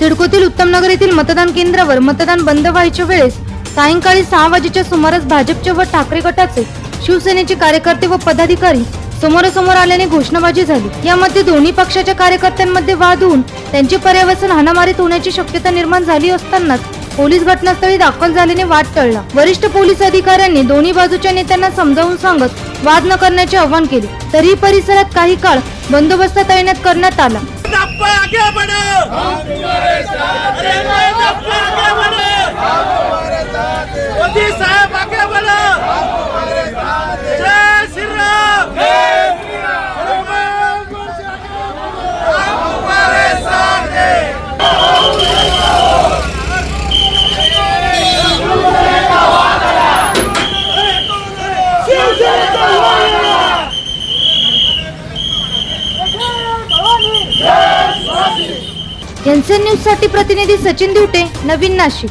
सिडकोतील उत्तमनगर येथील मतदान केंद्रावर मतदान बंद व्हायच्या वेळेस सायंकाळी सहा वाजेच्या सुमारास भाजपचे व ठाकरे गटाचे शिवसेनेचे कार्यकर्ते व पदाधिकारी समोरासमोर आल्याने घोषणाबाजी झाली. यामध्ये दोन्ही पक्षाच्या कार्यकर्त्यांमध्ये वाद होऊन त्यांचे पर्यावसन हाणामारीत होण्याची शक्यता निर्माण झाली असतानाच पोलीस घटनास्थळी दाखल झाल्याने वाद टळला. वरिष्ठ पोलीस अधिकाऱ्यांनी दोन्ही बाजूच्या नेत्यांना समजावून सांगत वाद न करण्याचे आवाहन केले. तरीही परिसरात काही काळ बंदोबस्त तैनात करण्यात आला. ਰੱਬ ਆਗੇ ਬੜੋ ਹਮ ਤੁਹਾਡੇ ਸਾਥ एनसीएन न्यूजसाठी प्रतिनिधी सचिन दिवटे नवीन नाशिक.